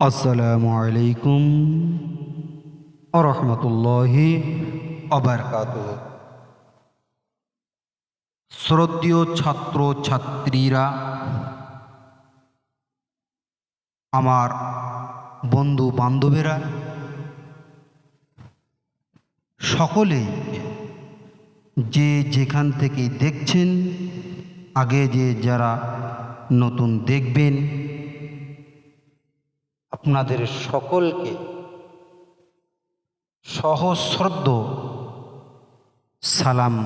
আসসালামু আলাইকুম আরহামতুল্লাহি অবরকাত শ্রদ্ধীয় ছাত্র ছাত্রীরা আমার বন্ধু বান্ধবেরা সকলেই যে যেখান থেকে দেখছেন, আগে যে যারা নতুন দেখবেন আপনাদের সকলকে সহশ্রদ্ধ সালাম।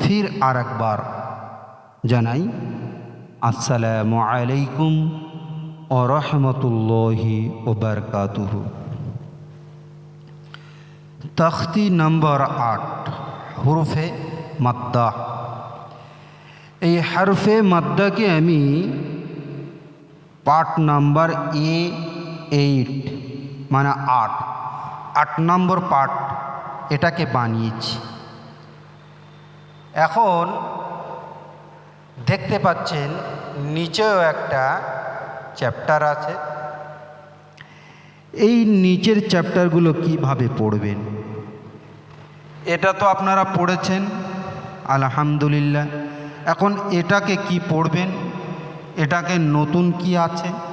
ফির আর একবার জানাই, আসসালামু আলাইকুম ও রহমতুল্লাহি ওবরকাতুহু তখতি নম্বর আট, হুরফে মাদ্দা। এই হরফে মাদ্দাকে আমি পার্ট নাম্বার এ এইট মানে আট। আট নম্বর পার্ট এটাকে বানিয়েছি। এখন দেখতে পাচ্ছেন, নিচেও একটা চ্যাপ্টার আছে। এই নিচের চ্যাপ্টারগুলো কীভাবে পড়বেন? এটা তো আপনারা পড়েছেন, আলহামদুলিল্লাহ। এখন এটাকে কি পড়বেন? এটাকে নতুন কি আছে?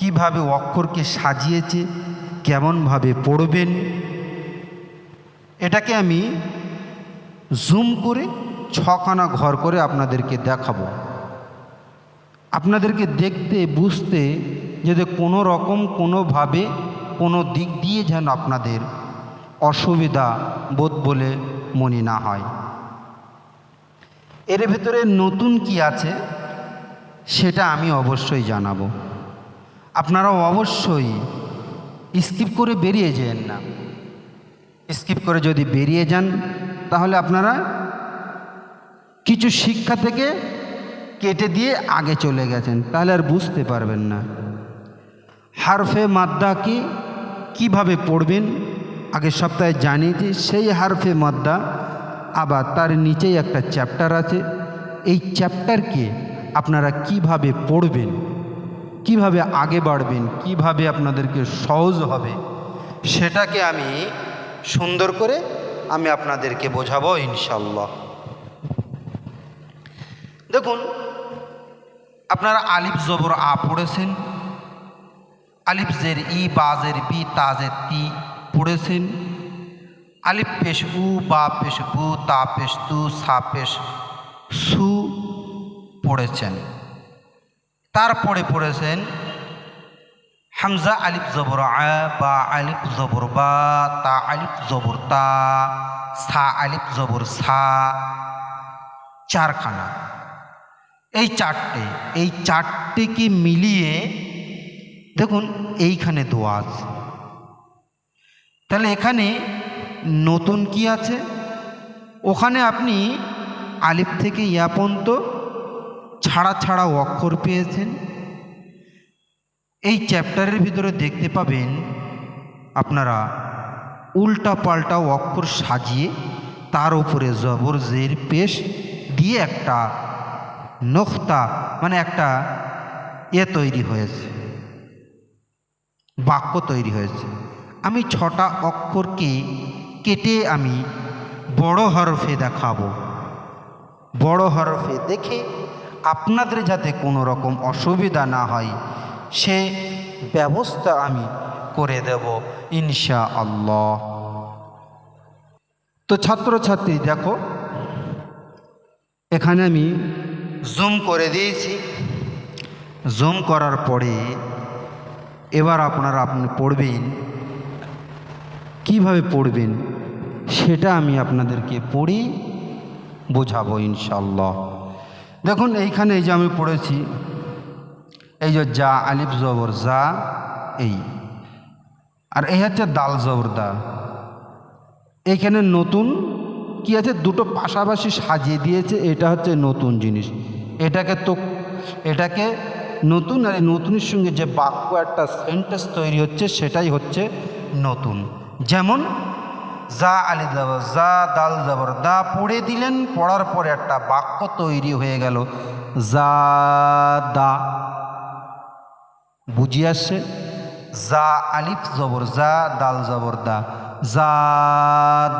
কীভাবে অক্ষরকে সাজিয়েছে, কেমনভাবে পড়বেন, এটাকে আমি জুম করে ছখানা ঘর করে আপনাদেরকে দেখাবো। আপনাদেরকে দেখতে, বুঝতে যদি কোনো রকম, কোনোভাবে, কোনো দিক দিয়ে যেন আপনাদের অসুবিধা বোধ বলে মনে না হয়। এর ভেতরে নতুন কি আছে, সেটা আমি অবশ্যই জানাব। আপনারা অবশ্যই স্কিপ করে বেরিয়ে যেন না। স্কিপ করে যদি বেরিয়ে যান, তাহলে আপনারা কিছু শিক্ষা থেকে কেটে দিয়ে আগে চলে গেছেন, তাহলে আর বুঝতে পারবেন না। হারফে মাদ্দা কি, কীভাবে পড়বেন আগের সপ্তাহে জানিয়েছি সেই হারফে মাদ্দা আবার তার নিচেই একটা চ্যাপ্টার আছে। এই চ্যাপ্টারকে আপনারা কীভাবে পড়বেন কীভাবে আগে বাড়বেন, কীভাবে আপনাদেরকে সহজ হবে, সেটাকে আমি সুন্দর করে আমি আপনাদেরকে বোঝাবো ইনশাল্লাহ দেখুন, আপনারা আলিফ জবর আ পড়েছেন, আলিফ জের ই বাজের বি তাজের তি পড়েছেন, আলিফ পেশ উ, বা পেশ বু, তা পেশ তু, সা পেশ সু পড়েছেন। তারপরে পড়েছেন হামজা আলিফ জবর আ, বা আলিফ জবর বা, তা আলিফ জবর তা, সা আলিফ জবর সা, চারখানা। এই চারটে, এই চারটেকে মিলিয়ে, দেখুন এইখানে দোয়া আছে। তাহলে এখানে নতুন কি আছে? ওখানে আপনি আলিফ থেকে ইয়া পর্যন্ত ছাড়া ছাড়া অক্ষর পেয়েছেন। এই চ্যাপ্টারের ভিতরে দেখতে পাবেন, আপনারা উল্টা পাল্টা অক্ষর সাজিয়ে তার উপরে জবর জের পেশ দিয়ে একটা নখতা মানে একটা এ তৈরি হয়েছে, বাক্য তৈরি হয়েছে। আমি ছটা অক্ষরকে কেটে আমি বড় হরফে দেখাবো। বড় হরফে দেখে আপনাদের যাতে কোনো রকম অসুবিধা না হয়, সে ব্যবস্থা আমি করে দেব ইনশা আল্লাহ তো ছাত্রছাত্রী, দেখো, এখানে আমি জুম করে দিয়েছি। জুম করার পরে এবার আপনারা আপনি পড়বেন। কীভাবে পড়বেন, সেটা আমি আপনাদেরকে পড়ি, বোঝাবো ইনশাল্লাহ দেখুন, এইখানে এই যে আমি পড়েছি, এই যে যা, আলিফ জবর, যা, এই। আর এই হচ্ছে দাল জবর দা। এইখানে নতুন, কি আছে? দুটো পাশাপাশি সাজিয়ে দিয়েছে, এটা হচ্ছে নতুন জিনিস। এটাকে তো, এটাকে নতুন আর এই নতুনের সঙ্গে যে বাক্য একটা সেন্টেন্স তৈরি হচ্ছে, সেটাই হচ্ছে নতুন। যেমন যা আলি জবর যা দাল জবর দা পড়ে দিলেন, পড়ার পরে একটা বাক্য তৈরি হয়ে গেল। যা দা। বুঝিয়ে আসছে? যা আলিফ জবর, যা দাল জবর দা। যা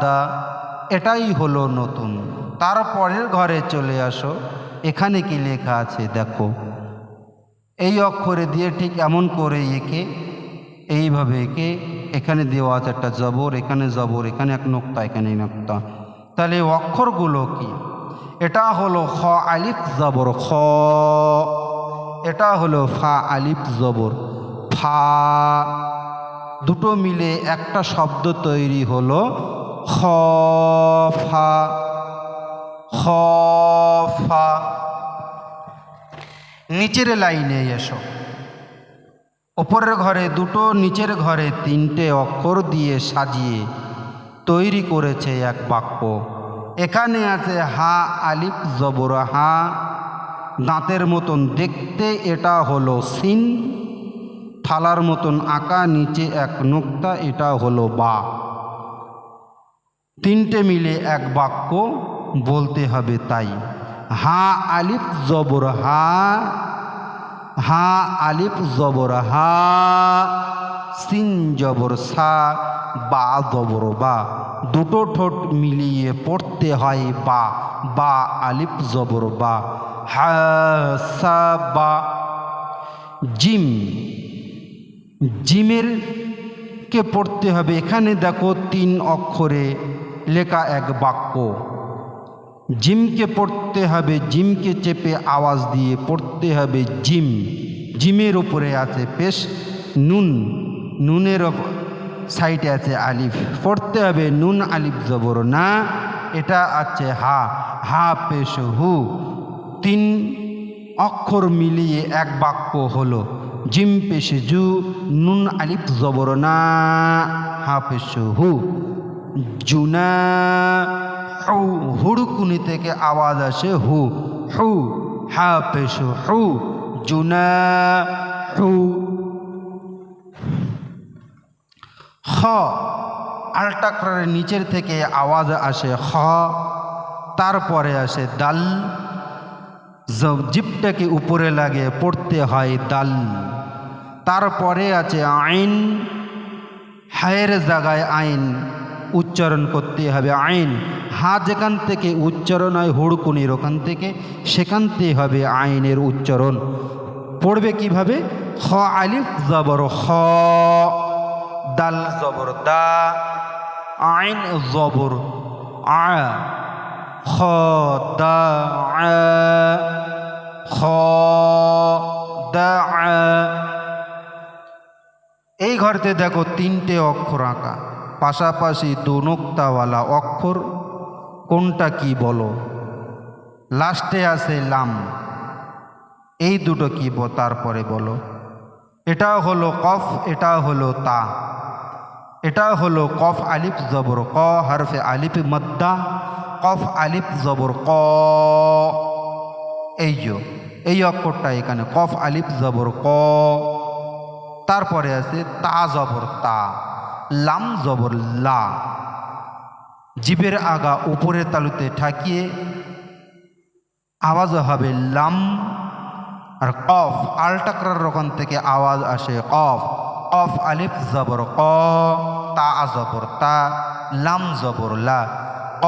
দা। এটাই হলো নতুন। তারপরের ঘরে চলে আসো। এখানে কি লেখা আছে দেখো। এই অক্ষরে দিয়ে ঠিক এমন করে একে, এইভাবে এঁকে এখানে দেওয়া আছে একটা জবর, এখানে জবর, এখানে এক নোক্তা, এখানে নোক্তা। তাহলে এই অক্ষরগুলো কি? এটা হলো খ আলিফ জবর, খ। এটা হলো ফা আলিফ জবর, ফা। দুটো মিলে একটা শব্দ তৈরি হলো খ, ফা। খ, ফা। নিচের লাইনে এসো। ওপরের ঘরে দুটো, নিচের ঘরে তিনটে অক্ষর দিয়ে সাজিয়ে তৈরি করেছে এক বাক্য। এখানে আছে, হা, আলিফ, জবর, হা। দাঁতের মতন দেখতে এটা হলো সিন, থালার মতন আঁকা, নিচে এক নোক্তা, এটা হলো বা। তিনটে মিলে এক বাক্য, বলতে হবে তাই। হা, আলিফ, জবর, হা। হা আলিফ জবর, হা সিন জবর, সা বা জবর, বা। দুটো ঠোঁট মিলিয়ে পড়তে হয় বা বা আলিফ জবর, বা। হা, সা, বা। জিম, জিমের কে পড়তে হবে? এখানে দেখো তিন অক্ষরে লেখা এক বাক্য। জিমকে পড়তে হবে, জিমকে চেপে আওয়াজ দিয়ে পড়তে হবে জিম। জিমের উপরে আছে পেশ, নুন, নুনের সাইডে আছে আলিফ। পড়তে হবে নুন, আলিফ জবর। না, এটা আছে হা। হা পেশ, হু। তিন অক্ষর মিলিয়ে এক বাক্য হলো, জিম পেশে জু, নুন, আলিফ জবর। না, হা পেশ, হু। জুনা হু হুড়কুনি থেকে আওয়াজ আসে হু হু, হা পেশ, হু, জুনা, হু। খ আলটাকরারের নিচের থেকে আওয়াজ আসে খ, তারপরে আসে দাল। জিপটাকে উপরে লাগে পড়তে হয় দাল। তারপরে আছে আইন, হায়ের জায়গায় আইন। উচ্চারণ করতে হবে আইন। হা যেখান থেকে উচ্চারণ হয় হুড়কুনির ওখান থেকে সেখানতে হবে আইনের উচ্চারণ। পড়বে কীভাবে? খ আলিফ জবর খ দাল জবর দা আইন জবর আ খ দা আ, খ দা। এই ঘরতে দেখো তিনটে অক্ষর আঁকা। পাশাপাশি দোনক্তাওয়ালা অক্ষর কোনটা কি বলো? লাস্টে আছে লাম। এই দুটো কি তারপরে বলো। এটা হলো কফ, এটা হলো তা। এটা হলো কফ আলিফ জবর ক, হরফে আলিফ মদ্দা। কফ আলিফ জবর ক। এই যে, এই অক্ষরটা এখানে, কফ আলিফ জবর ক। তারপরে আছে তা জবর তা। লাম জবর লা। জিবের আগা উপরের তালুতে ঠাকিয়ে আওয়াজ হবে লাম আর কফ, আলটাকরার ওখান থেকে আওয়াজ আসে কফ। কফ, আলিফ, জবর, ক, তা, জবর, তা, লাম, জবর, লা। ক,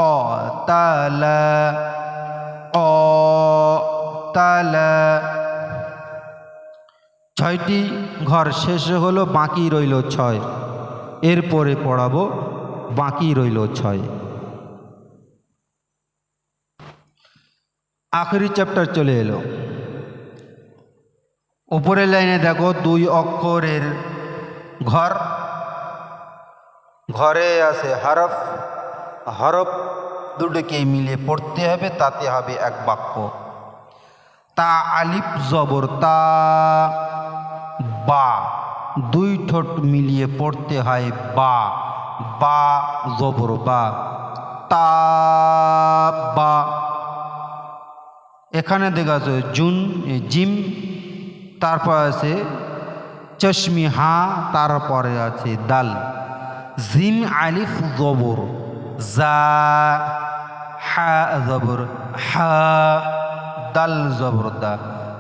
তা, লা। ক, তা, লা। ছয়টি ঘর শেষ হলো, বাকি রইল ছয়। এরপরে পড়াবো, বাকি রইল ছয়। আখেরি চ্যাপ্টার চলে এলো। উপরের লাইনে দেখো, দুই অক্ষরের ঘর। ঘরে আছে হরফ। হরফ দুটোকে মিলে পড়তে হবে, তাতে হবে এক বাক্য। তা আলিফ জবর, তা বা। দুই ঠোঁট মিলিয়ে পড়তে হয় বা বা জবর, বা, তা, বা। এখানে দেখা আছে জুন জিম, তারপর আছে চশমি, হা, তারপরে আছে দাল। জিম, আলিফ, জবর, জা, হা, জবর, হা, দাল, জবর, দা।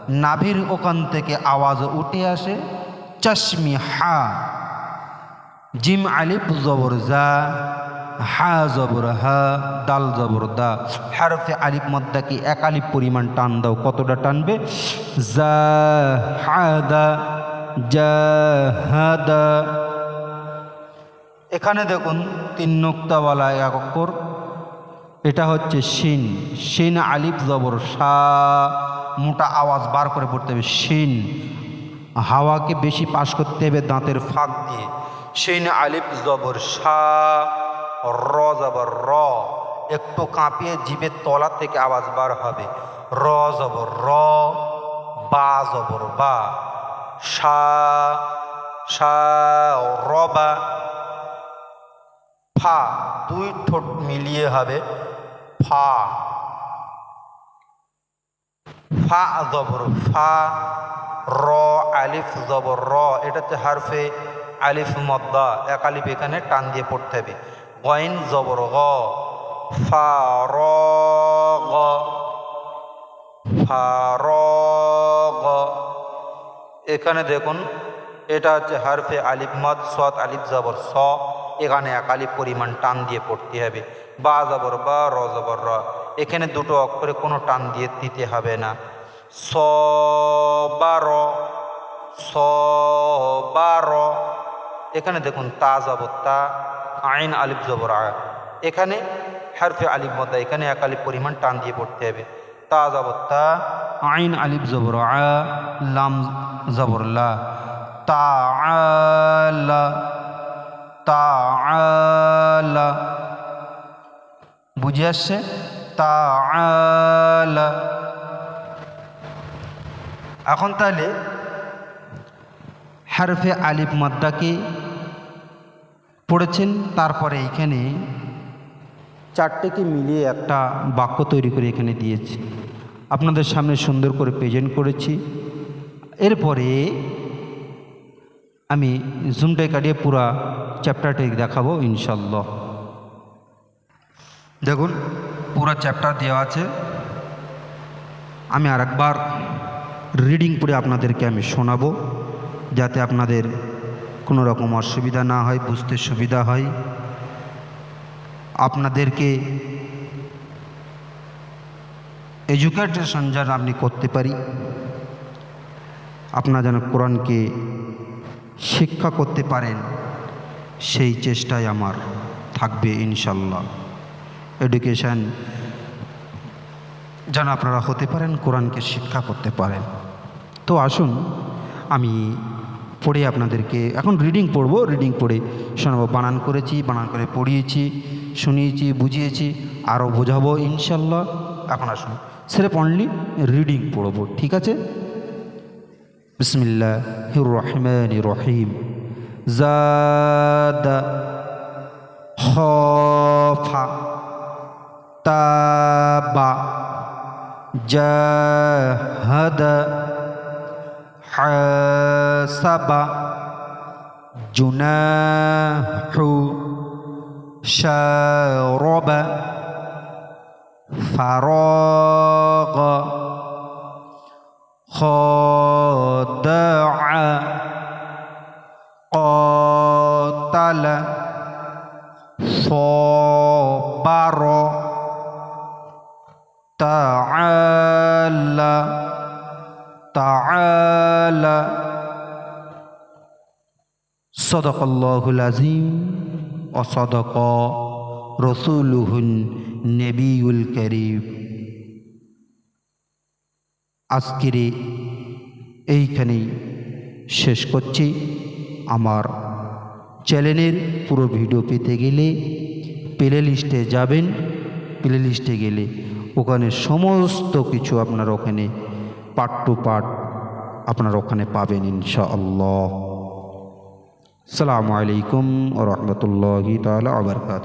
নাভির ওখান থেকে আওয়াজ উঠে আসে। চশমি হা। জিম আলিফ জবর জা, হা জবর হা, দাল জবর দা। হারফে আলিফ মদ্দাকে এক আলিফ পরিমাণ টান দাও, কতটা টানবে? জা হাদা জা হাদা এখানে দেখুন তিন নোক্তাওয়ালা এক অক্ষর। এটা হচ্ছে শিন। শিন আলিফ জবর সা, মোটা আওয়াজ বার করে পড়তে হবে, শিন। হাওয়াকে বেশি পাশ করতে হবে দাঁতের ফাঁক দিয়ে। শিন আলিফ জবর সা, র জবর র। একটু কাঁপিয়ে জিভের তলা থেকে আওয়াজ বার হবে। র জবর র, বা জবর বা। সা সা, র, বা। ফা, দুই ঠোঁট মিলিয়ে হবে। ফা। ফা জবর ফা র, আলিফ, জবর, র এটা হচ্ছে হারফে আলিফ, মদ্দা, এক আলিফ এখানে টান দিয়ে পড়তে হবে। গয়েন, জবর, গ। গ গ এখানে দেখুন, এটা হচ্ছে হারফে আলিফ, মদ, সৎ, আলিফ, জবর, স। এখানে এক আলিফ পরিমাণ টান দিয়ে পড়তে হবে। বা, জবর, বা, র, জবর, র। এখানে দুটো অক্ষরে কোনো টান দিয়ে দিতে হবে না। স বা র স এখানে দেখুন তা জবর তা, আইন আলিফ জবর আ। এখানে হারফে আলিফ মদ্দা, এখানে এক আলিফ পরিমাণ টান দিয়ে পড়তে হবে। তা জবর তা, আইন আলিফ জবর আ, লাম জবর তা তা বুঝে আসছে? তা আলা এখন তাহলে হারফে আলিফ মাদ্দাকে পড়েছেন? তারপরে এখানে চারটেকে মিলিয়ে একটা বাক্য তৈরি করে এখানে দিয়েছি। আপনাদের সামনে সুন্দর করে প্রেজেন্ট করেছি। এরপরে আমি জুমটাই কাটিয়ে পুরা চ্যাপ্টারটি দেখাবো ইনশাল্লাহ দেখুন, পুরা চ্যাপ্টার দেওয়া আছে। আমি আরেকবার রিডিং করে আপনাদেরকে আমি শোনাবো, যাতে আপনাদের কোনো রকম অসুবিধা না হয়, বুঝতে সুবিধা হয়। আপনাদেরকে এডুকেটেশন যেন আপনি করতে পারি, আপনারা যেন কোরআনকে শিক্ষা করতে পারেন, সেই চেষ্টাই আমার থাকবে ইনশাল্লাহ এডুকেশান যেন আপনারা হতে পারেন, কোরআনকে শিক্ষা করতে পারেন। তো আসুন, আমি পড়ে আপনাদেরকে, এখন রিডিং পড়ব রিডিং পড়ে শোনাবো। বানান করেছি, বানান করে পড়িয়েছি, শুনিয়েছি, বুঝিয়েছি, আরও বোঝাবো ইনশাল্লাহ। এখন আসুন সেরেফ অনলি রিডিং পড়ব, ঠিক আছে? বিসমিল্লাহ রহমান রহিম জাদ তাবা, জাহাদা। حاسب جناح شارب فراغ خدع قاتل صبر تعالى تعالى صدق الله العظيم وصدق رسوله النبي الكريم আজকের এই- এইখানেই শেষ করছি আমার চ্যানেলের পুরো ভিডিও পেতে গেলে প্লে লিস্টে যাবেন প্লে লিস্টে গেলে ওখানে সমস্ত কিছু আপনার ওখানে পার্ট টু পার্ট আপনার ওখানে পাবেন ইনশাআল্লাহ। সালামু আলাইকুম রহমতুল্লাহি তালা আবরকাত